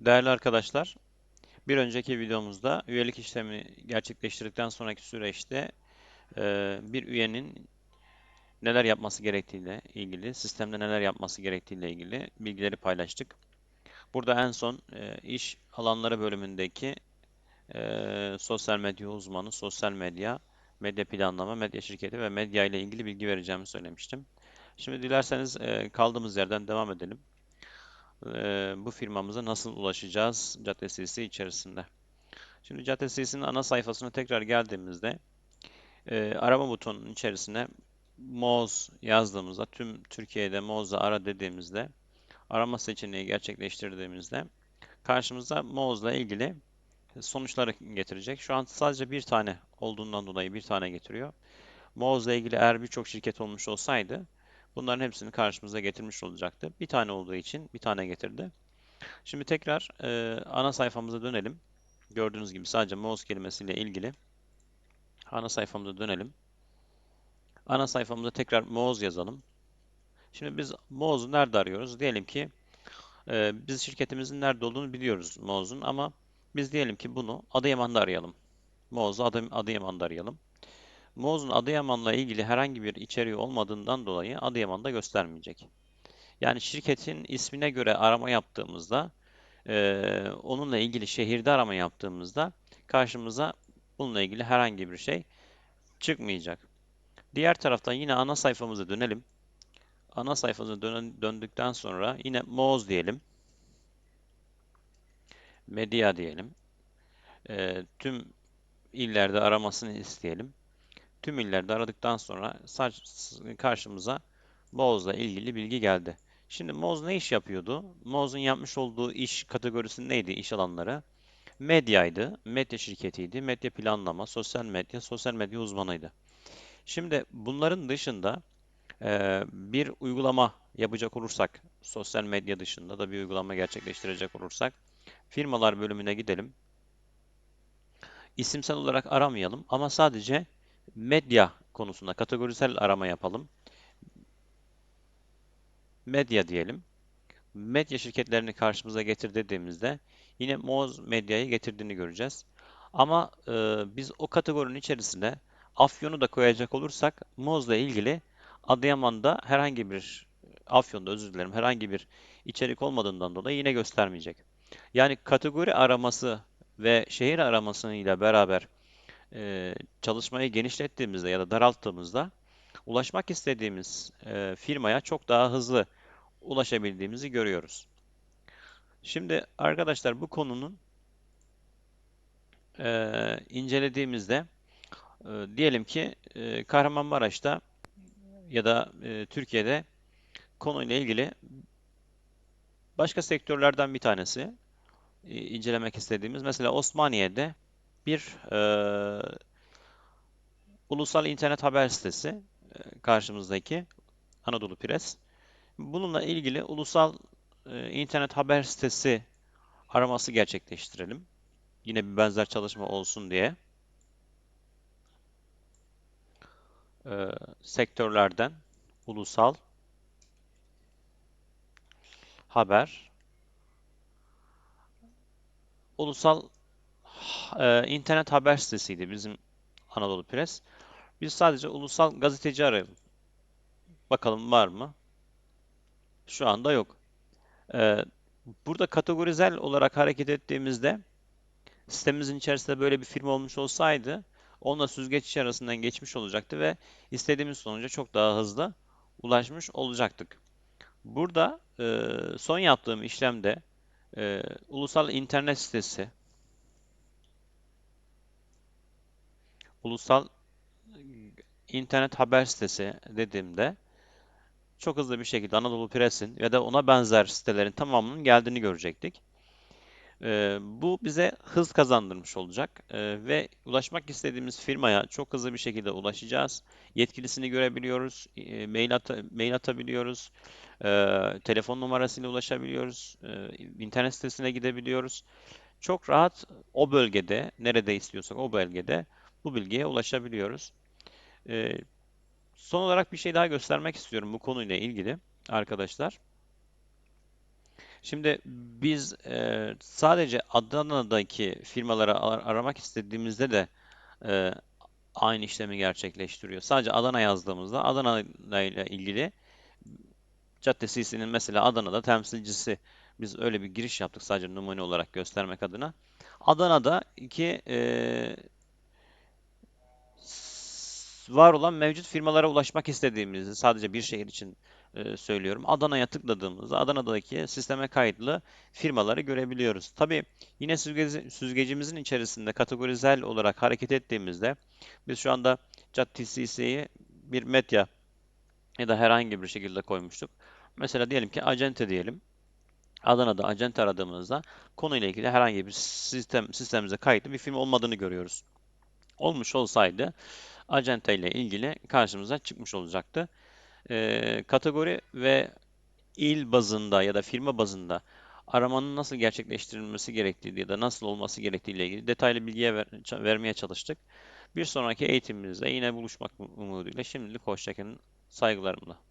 Değerli arkadaşlar, bir önceki videomuzda üyelik işlemi gerçekleştirdikten sonraki süreçte e, bir üyenin neler yapması gerektiğiyle ilgili, sistemde neler yapması gerektiğiyle ilgili bilgileri paylaştık. Burada en son e, iş alanları bölümündeki e, sosyal medya uzmanı, sosyal medya, medya planlama, medya şirketi ve medya ile ilgili bilgi vereceğimi söylemiştim. Şimdi dilerseniz kaldığımız yerden devam edelim e, bu firmamıza nasıl ulaşacağız cadde sitesi içerisinde. Şimdi cadde sitesinin ana sayfasına tekrar geldiğimizde e, arama butonunun içerisine Moz yazdığımızda tüm Türkiye'de Moz'la ara dediğimizde arama seçeneği gerçekleştirdiğimizde karşımıza Moz'la ilgili sonuçları getirecek. Şu an sadece bir tane olduğundan dolayı bir tane getiriyor. Moz'la ilgili eğer birçok şirket olmuş olsaydı bunların hepsini karşımıza getirmiş olacaktı. Bir tane olduğu için bir tane getirdi. Şimdi tekrar e, ana sayfamıza dönelim. Gördüğünüz gibi sadece mouse kelimesiyle ilgili ana sayfamıza dönelim. Ana sayfamıza tekrar mouse yazalım. Şimdi biz mouse'u nerede arıyoruz? Diyelim ki e, biz şirketimizin nerede olduğunu biliyoruz mouse'un ama biz diyelim ki bunu Adıyaman'da arayalım. Mouse'u Adı, Adıyaman'da arayalım. Mouse'un Adıyaman'la ilgili herhangi bir içeriği olmadığından dolayı Adıyaman'da göstermeyecek. Yani şirketin ismine göre arama yaptığımızda e, onunla ilgili şehirde arama yaptığımızda karşımıza bununla ilgili herhangi bir şey çıkmayacak. Diğer taraftan yine ana sayfamıza dönelim. Ana sayfamıza dön döndükten sonra yine Moz diyelim. Medya diyelim. E, tüm illerde aramasını isteyelim. Tüm illerde aradıktan sonra karşımıza Moz'la ilgili bilgi geldi. Şimdi Moz ne iş yapıyordu? Moz'un yapmış olduğu iş kategorisi neydi iş alanları? Medyaydı, medya şirketiydi, medya planlama, sosyal medya, sosyal medya uzmanıydı. Şimdi bunların dışında e, bir uygulama yapacak olursak, sosyal medya dışında da bir uygulama gerçekleştirecek olursak, firmalar bölümüne gidelim. İsimsel olarak aramayalım ama sadece medya konusunda kategorisel arama yapalım medya diyelim. Medya şirketlerini karşımıza getir dediğimizde yine Moz Medya'yı getirdiğini göreceğiz. Ama e, biz o kategorinin içerisine Afyon'u da koyacak olursak Moz'la ilgili Adıyaman'da herhangi bir Afyon'da özür dilerim herhangi bir içerik olmadığından dolayı yine göstermeyecek. Yani kategori araması ve şehir aramasıyla beraber e, çalışmayı genişlettiğimizde ya da daralttığımızda ulaşmak istediğimiz e, firmaya çok daha hızlı ulaşabildiğimizi görüyoruz. Şimdi arkadaşlar bu konunun e, incelediğimizde e, diyelim ki e, Kahramanmaraş'ta ya da e, Türkiye'de konuyla ilgili başka sektörlerden bir tanesi e, incelemek istediğimiz mesela Osmaniye'de bir e, ulusal internet haber sitesi e, karşımızdaki Anadolu Pres. Bununla ilgili ulusal e, internet haber sitesi araması gerçekleştirelim. Yine bir benzer çalışma olsun diye. E, sektörlerden ulusal haber ulusal e, internet haber sitesiydi bizim Anadolu Press. Biz sadece ulusal gazeteci arayalım. Bakalım var mı? Şu anda yok. Ee, burada kategorizel olarak hareket ettiğimizde sitemimizin içerisinde böyle bir firma olmuş olsaydı onunla süzgeç içi arasından geçmiş olacaktı ve istediğimiz sonuca çok daha hızlı ulaşmış olacaktık. Burada e, son yaptığım işlemde e, ulusal internet sitesi ulusal internet haber sitesi dediğimde çok hızlı bir şekilde Anadolu Press'in ya da ona benzer sitelerin tamamının geldiğini görecektik. Ee, bu bize hız kazandırmış olacak ee, ve ulaşmak istediğimiz firmaya çok hızlı bir şekilde ulaşacağız. Yetkilisini görebiliyoruz, e, mail, at mail atabiliyoruz, e, telefon numarasıyla ulaşabiliyoruz, e, internet sitesine gidebiliyoruz. Çok rahat o bölgede, nerede istiyorsak o bölgede bu bilgiye ulaşabiliyoruz. E, Son olarak bir şey daha göstermek istiyorum bu konuyla ilgili arkadaşlar. Şimdi biz e, sadece Adana'daki firmaları ar- aramak istediğimizde de e, aynı işlemi gerçekleştiriyor. Sadece Adana yazdığımızda Adana ile ilgili Cadde CC'nin mesela Adana'da temsilcisi biz öyle bir giriş yaptık sadece numune olarak göstermek adına. Adana'da iki e, var olan mevcut firmalara ulaşmak istediğimizi sadece bir şehir için e, söylüyorum. Adana'ya tıkladığımızda Adana'daki sisteme kayıtlı firmaları görebiliyoruz. Tabii yine süzgeci- süzgecimizin içerisinde kategorizel olarak hareket ettiğimizde biz şu anda ChatTCC'yi bir medya ya da herhangi bir şekilde koymuştuk. Mesela diyelim ki acente diyelim. Adana'da acente aradığımızda konuyla ilgili herhangi bir sistem sistemimize kayıtlı bir firma olmadığını görüyoruz. Olmuş olsaydı acente ile ilgili karşımıza çıkmış olacaktı. Ee, kategori ve il bazında ya da firma bazında aramanın nasıl gerçekleştirilmesi gerektiği ya da nasıl olması gerektiği ile ilgili detaylı bilgiye ver- vermeye çalıştık. Bir sonraki eğitimimizde yine buluşmak umuduyla şimdilik hoşça kalın, saygılarımla.